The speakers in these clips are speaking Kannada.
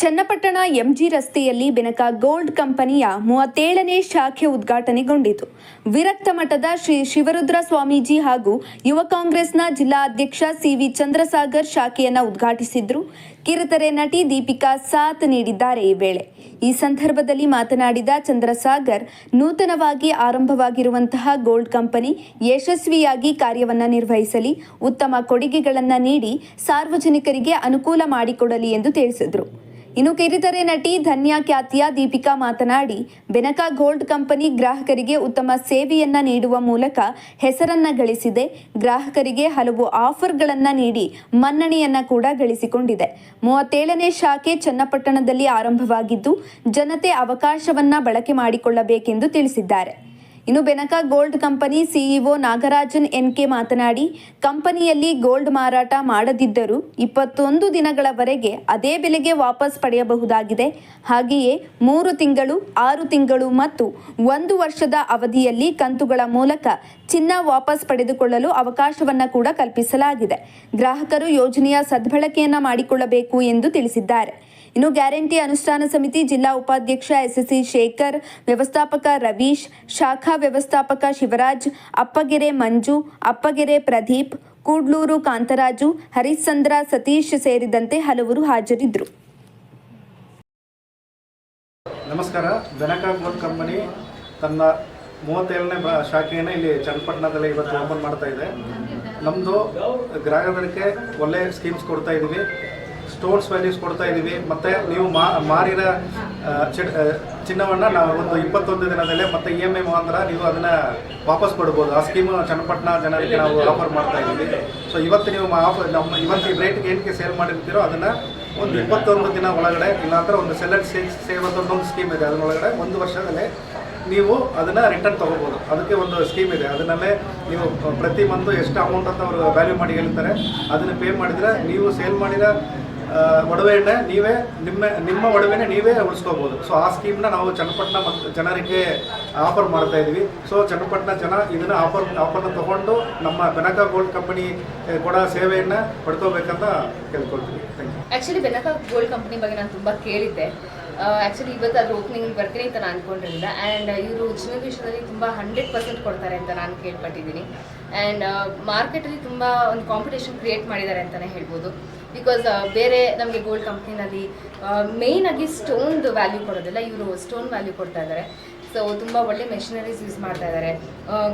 ಚನ್ನಪಟ್ಟಣ ಎಂಜಿ ರಸ್ತೆಯಲ್ಲಿ ಬೆನಕ ಗೋಲ್ಡ್ ಕಂಪನಿಯ ಮೂವತ್ತೇಳನೇ ಶಾಖೆ ಉದ್ಘಾಟನೆಗೊಂಡಿತು. ವಿರಕ್ತ ಮಠದ ಶ್ರೀ ಶಿವರುದ್ರ ಸ್ವಾಮೀಜಿ ಹಾಗೂ ಯುವ ಕಾಂಗ್ರೆಸ್ನ ಜಿಲ್ಲಾ ಅಧ್ಯಕ್ಷ ಸಿವಿ ಚಂದ್ರಸಾಗರ್ ಶಾಖೆಯನ್ನು ಉದ್ಘಾಟಿಸಿದ್ರು. ಕಿರುತೆರೆ ನಟಿ ದೀಪಿಕಾ ಸಾಥ್ ನೀಡಿದ್ದಾರೆ ಈ ವೇಳೆ. ಈ ಸಂದರ್ಭದಲ್ಲಿ ಮಾತನಾಡಿದ ಚಂದ್ರಸಾಗರ್, ನೂತನವಾಗಿ ಆರಂಭವಾಗಿರುವಂತಹ ಗೋಲ್ಡ್ ಕಂಪನಿ ಯಶಸ್ವಿಯಾಗಿ ಕಾರ್ಯವನ್ನು ನಿರ್ವಹಿಸಲಿ, ಉತ್ತಮ ಕೊಡುಗೆಗಳನ್ನು ನೀಡಿ, ಸಾರ್ವಜನಿಕರಿಗೆ ಅನುಕೂಲ ಮಾಡಿಕೊಡಲಿ ಎಂದು ತಿಳಿಸಿದರು. ಇನ್ನು ಕಿರಿತರೆ ನಟಿ ಧನ್ಯಾ ಖ್ಯಾತಿಯ ದೀಪಿಕಾ ಮಾತನಾಡಿ, ಬೆನಕಾ ಗೋಲ್ಡ್ ಕಂಪನಿ ಗ್ರಾಹಕರಿಗೆ ಉತ್ತಮ ಸೇವೆಯನ್ನ ನೀಡುವ ಮೂಲಕ ಹೆಸರನ್ನ ಗಳಿಸಿದೆ. ಗ್ರಾಹಕರಿಗೆ ಹಲವು ಆಫರ್ಗಳನ್ನ ನೀಡಿ ಮನ್ನಣೆಯನ್ನ ಕೂಡ ಗಳಿಸಿಕೊಂಡಿದೆ. ಮೂವತ್ತೇಳನೇ ಶಾಖೆ ಚನ್ನಪಟ್ಟಣದಲ್ಲಿ ಆರಂಭವಾಗಿದ್ದು, ಜನತೆ ಅವಕಾಶವನ್ನ ಬಳಕೆ ಮಾಡಿಕೊಳ್ಳಬೇಕೆಂದು ತಿಳಿಸಿದ್ದಾರೆ. ಇನ್ನು Benaka gold company CEO Nagarajan N ಮಾತನಾಡಿ, ಕಂಪನಿಯಲ್ಲಿ ಗೋಲ್ಡ್ ಮಾರಾಟ ಮಾಡದಿದ್ದರೂ ಇಪ್ಪತ್ತೊಂದು ದಿನಗಳವರೆಗೆ ಅದೇ ಬೆಲೆಗೆ ವಾಪಸ್ ಪಡೆಯಬಹುದಾಗಿದೆ. ಹಾಗೆಯೇ ಮೂರು ತಿಂಗಳು, ಆರು ತಿಂಗಳು ಮತ್ತು ಒಂದು ವರ್ಷದ ಅವಧಿಯಲ್ಲಿ ಕಂತುಗಳ ಮೂಲಕ ಚಿನ್ನ ವಾಪಸ್ ಪಡೆದುಕೊಳ್ಳಲು ಅವಕಾಶವನ್ನ ಕೂಡ ಕಲ್ಪಿಸಲಾಗಿದೆ. ಗ್ರಾಹಕರು ಯೋಜನೆಯ ಸದ್ಬಳಕೆಯನ್ನ ಮಾಡಿಕೊಳ್ಳಬೇಕು ಎಂದು ತಿಳಿಸಿದ್ದಾರೆ. ಇನ್ನು ಗ್ಯಾರಂಟಿ ಅನುಷ್ಠಾನ ಸಮಿತಿ ಜಿಲ್ಲಾ ಉಪಾಧ್ಯಕ್ಷ ಎಸ್ಎಸ್ಸಿ ಶೇಖರ್, ವ್ಯವಸ್ಥಾಪಕ ರವೀಶ್, ಶಾಖಾ ವ್ಯವಸ್ಥಾಪಕ ಶಿವರಾಜ್, ಅಪ್ಪಗೆರೆ ಮಂಜು, ಅಪ್ಪಗೆರೆ ಪ್ರದೀಪ್, ಕೂಡ್ಲೂರು ಕಾಂತರಾಜು, ಹರಿಶ್ಚಂದ್ರ ಸತೀಶ್ ಸೇರಿದಂತೆ ಹಲವರು ಹಾಜರಿದ್ದರು. ನಮಸ್ಕಾರ. ಕಂಪನಿ ತನ್ನ ಮೂವತ್ತೇಳನೇ ಬ ಶಾಖೆಯನ್ನು ಇಲ್ಲಿ ಚನ್ನಪಟ್ಟಣದಲ್ಲಿ ಇವತ್ತು ಓಪನ್ ಮಾಡ್ತಾ ಇದೆ. ನಮ್ಮದು ಗ್ರಾಹಕರಿಗೆ ಒಳ್ಳೆ ಸ್ಕೀಮ್ಸ್ ಕೊಡ್ತಾ ಇದ್ದೀವಿ ಸ್ಟೋನ್ಸ್ ವ್ಯಾಲ್ಯೂಸ್ ಕೊಡ್ತಾ ಇದ್ದೀವಿ ಮತ್ತು ನೀವು ಮಾರಿದ ಚಿನ್ನವನ್ನು ನಾವು ಒಂದು ಇಪ್ಪತ್ತೊಂದು ದಿನದಲ್ಲೇ ಮತ್ತು ಇ ಎಂ ಐ ಮುಖಾಂತರ ನೀವು ಅದನ್ನು ವಾಪಸ್ ಕೊಡ್ಬೋದು. ಆ ಸ್ಕೀಮು ಚನ್ನಪಟ್ಟಣ ಜನರಿಗೆ ನಾವು ಆಫರ್ ಮಾಡ್ತಾ ಇದ್ದೀವಿ ಸೊ ಇವತ್ತು ನೀವು ಆಫರ್ ನಮ್ಮ ಇವತ್ತು ರೇಟ್ಗೆ ಏನಕ್ಕೆ ಸೇಲ್ ಮಾಡಿರ್ತೀರೋ ಅದನ್ನು ಒಂದು ಇಪ್ಪತ್ತೊಂದು ದಿನ ಒಳಗಡೆ ಇಲ್ಲಾಂದ್ರೆ ಒಂದು ಸೆಲೆಕ್ಟ್ ಸೇಲ್ ಸೇವ್ ಅಂತ ಒಂದು ಸ್ಕೀಮ್ ಇದೆ. ಅದರೊಳಗಡೆ ಒಂದು ವರ್ಷದಲ್ಲೇ ನೀವು ಅದನ್ನು ರಿಟರ್ನ್ ತಗೋಬಹುದು ಅದಕ್ಕೆ ಒಂದು ಸ್ಕೀಮ್ ಇದೆ. ಅದನ್ನಲ್ಲೇ ನೀವು, ಪ್ರತಿ ಮಂತು ಎಷ್ಟು ಅಮೌಂಟ್ ಅಂತ ಅವರು ವ್ಯಾಲ್ಯೂ ಮಾಡಿ ಹೇಳ್ತಾರೆ. ಅದನ್ನು ಪೇ ಮಾಡಿದರೆ ನೀವು ಸೇಲ್ ಮಾಡಿದ ಒಡವೆಯನ್ನ ನೀವೇ ನಿಮ್ಮ ನಿಮ್ಮ ಒಡವೆನೇ ನೀವೇ ಉಳಿಸ್ಕೋಬೋದು. ಸೊ ಆ ಸ್ಕೀಮ್ನ ನಾವು ಚನ್ನಪಟ್ಟಣ ಮತ್ತು ಜನರಿಗೆ ಆಫರ್ ಮಾಡ್ತಾ ಇದ್ವಿ. ಸೊ ಚನ್ನಪಟ್ಟಣ ಜನ ಇದನ್ನು ಆಫರ್ ಆಫರ್ನ ತಗೊಂಡು ನಮ್ಮ ಬೆನಕ ಗೋಲ್ಡ್ ಕಂಪನಿ ಕೂಡ ಸೇವೆಯನ್ನು ಪಡ್ಕೋಬೇಕಂತ ಕೇಳ್ಕೊಳ್ತೀವಿ. Thank actually Benaka gold company ಬಗ್ಗೆ ನಾನು ತುಂಬ ಕೇಳಿದ್ದೆ. ಆ್ಯಕ್ಚುಲಿ ಇವತ್ತು ಅದ್ರ ಓಪನಿಂಗ್ ಬರ್ತೀನಿ ಅಂತ ನಾನು ಅಂದ್ಕೊಂಡಿರಲಿಲ್ಲ ಆ್ಯಂಡ್ ಇವರು ಚಿನ್ನದ ವಿಷಯದಲ್ಲಿ ತುಂಬ ಹಂಡ್ರೆಡ್ ಪರ್ಸೆಂಟ್ ಕೊಡ್ತಾರೆ ಅಂತ ನಾನು ಕೇಳ್ಪಟ್ಟಿದ್ದೀನಿ. ಆ್ಯಂಡ್ ಮಾರ್ಕೆಟಲ್ಲಿ ತುಂಬ ಒಂದು ಕಾಂಪಿಟೇಷನ್ ಕ್ರಿಯೇಟ್ ಮಾಡಿದ್ದಾರೆ ಅಂತಲೇ ಹೇಳ್ಬೋದು. ಬಿಕಾಸ್ ಬೇರೆ ನಮಗೆ ಗೋಲ್ಡ್ ಕಂಪ್ನಿನಲ್ಲಿ ಮೇಯ್ನ್ ಆಗಿ ಸ್ಟೋನ್ದು ವ್ಯಾಲ್ಯೂ ಕೊಡೋದಿಲ್ಲ, ಇವರು ಸ್ಟೋನ್ ವ್ಯಾಲ್ಯೂ ಕೊಡ್ತಾ ಇದ್ದಾರೆ ಸೊ ತುಂಬ ಒಳ್ಳೆ ಮೆಷಿನರೀಸ್ ಯೂಸ್ ಮಾಡ್ತಾ ಇದ್ದಾರೆ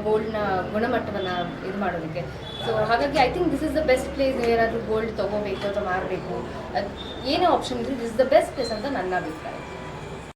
ಗೋಲ್ಡ್ನ ಗುಣಮಟ್ಟವನ್ನು ಇದು ಮಾಡೋದಕ್ಕೆ. ಸೊ ಹಾಗಾಗಿ I think this is the best place ಏನಾದರೂ ಗೋಲ್ಡ್ ತೊಗೋಬೇಕು ಅಥವಾ ಮಾರಬೇಕು, ಅದು ಏನೇ ಆಪ್ಷನ್ ಇದ್ರೆ this is the best place ಅಂತ ನನ್ನ ಅಭಿಪ್ರಾಯ.